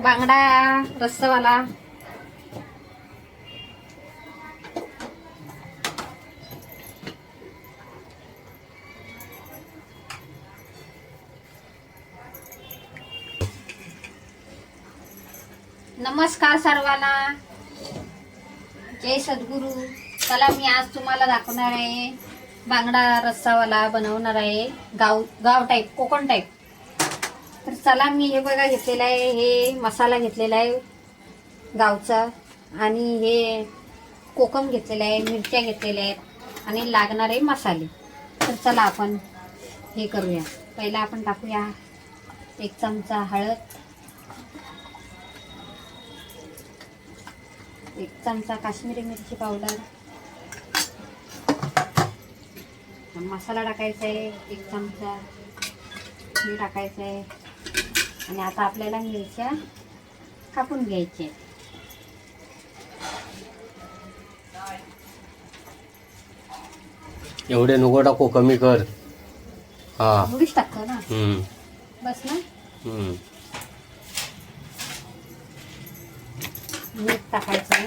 बांगडा रस्सावाला. नमस्कार सर्वांना. जय सद्गुरू. चला मी आज तुम्हाला दाखवणार आहे. बांगडा रस्सावाला बनवणार आहे. गाव गाव टाईप कोकण टाईप तर चला मी हे बघा घेतलेलं आहे. हे मसाला घेतलेला आहे गावचा. आणि हे कोकम घेतलेलं आहे मिरच्या घेतलेल्या आहेत. आणि लागणारे मसाले. तर चला आपण हे करूया. पहिला आपण टाकूया एक चमचा हळद. एक चमचा काश्मीरी मिरची पावडर. मसाला टाकायचा आहे एक चमचा हे टाकायचं आहे. आणि आता आपल्याला मिरच्या कापून घ्यायच्या आहेत. एवढे नको टाकू कमी कर. हा. एवढीच टाकतो ना? हम्म. बस ना? हम्म. मीठ टाकायचं आहे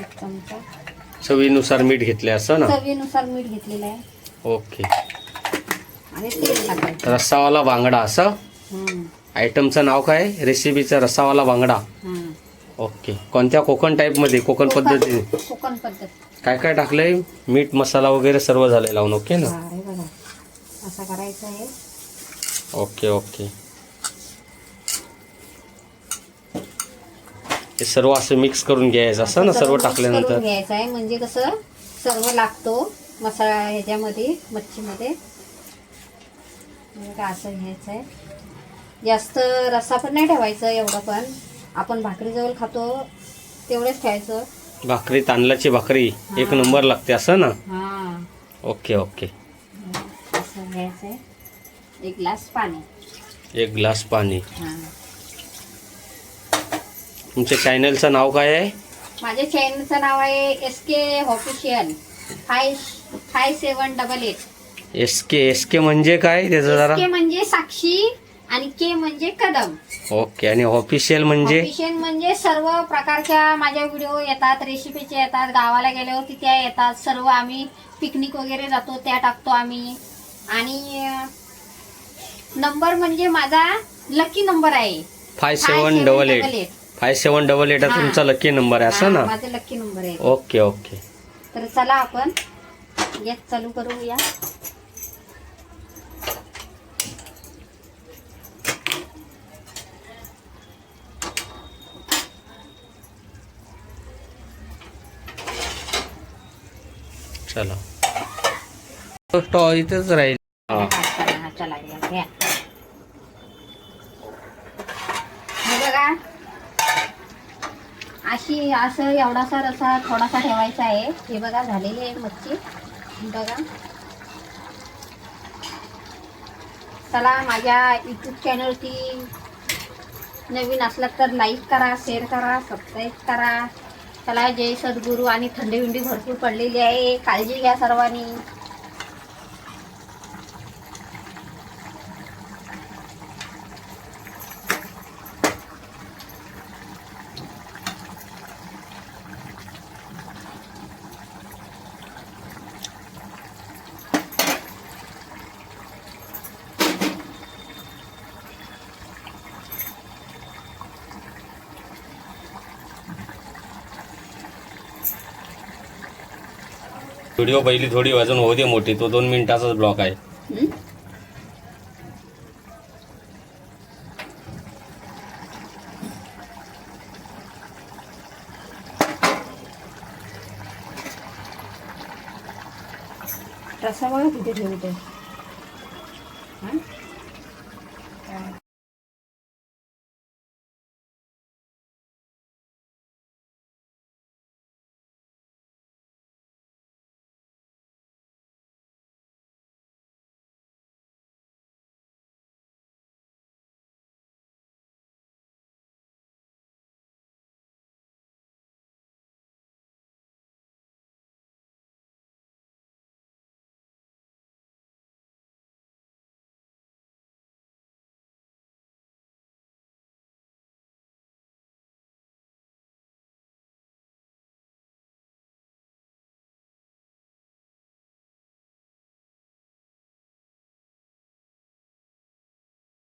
एक चमचा. चवीनुसार मीठ घेतले असं ना? चवीनुसार मीठ घेतलेलं आहे. ओके. आणि तेल टाकायचं. रस्सावाला बांगडा असं? आयटमचं नाव काय? रेसिपीचं रस्सावाला बांगडा. ओके. कोणत्या कोकण टाईपमध्ये कोकण पद्धतीने? कोकण पद्धत. काय काय टाकलंय? मीठ मसाला वगैरे सर्व झाले लावून ओके ना? हा, हे बघा. असं करायचं आहे. Okay okay. हे सर्व असं मिक्स करून घ्यायचं असं ना? सर्व करून टाकल्यानंतर? घ्यायचं आहे. म्हणजे कसं? सर्व लागतो. मसाला ह्याच्यामध्ये मच्छीमध्ये. असं घ्यायचं आहे जास्त रस्सा पण नाही ठेवायचं एवढं पण. आपण भाकरी जवळ खातो तेवढंच ठेवायचं भाकरी तांदळाची भाकरी एक नंबर लागते असं ना? हां. Okay okay. असं घ्यायचं आहे एक ग्लास पाणी. एक ग्लास पाणी. हां. तुमच्या चॅनलचं नाव काय आहे? माझ्या चॅनलचं नाव आहे S K official five five seven double eight. S K S K म्हणजे काय त्याचं जरा? के म्हणजे साक्षी आणि के म्हणजे कदम. ओके आणि ऑफिशियल म्हणजे? ऑफिशियल म्हणजे सर्व प्रकारच्या माझ्या व्हिडिओ येतात रेसिपीचे येतात गावाला गेल्यावरती त्या येतात सर्व आम्ही पिकनिक वगैरे जातो त्या टाकतो आम्ही. आणि नंबर म्हणजे माझा लकी नंबर आहे. Five seven double eight. Five seven double eight हा. तुमचा लकी नंबर आहे असं ना? माझा लकी नंबर आहे. Okay okay. तर चला आपण गॅस चालू करूया. चला. इथेच राहील. चला बघा अशी असं एवढासा रसा थोडासा ठेवायचा आहे. हे बघा झालेली आहे मच्छी. बघा. चला माझ्या यूट्यूब चॅनलची नवीन असला तर लाईक करा शेअर करा सबस्क्राईब करा. चला जय सद्गुरू. आणि थंडी विंडी भरपूर पडलेली आहे. काळजी घ्या सर्वांनी. व्हिडिओ पहिली थोडी वाजून होऊ दे मोठी तो दोन मिनिटाचाच ब्लॉक आहे. रस्सा बघा किती ठेवतो.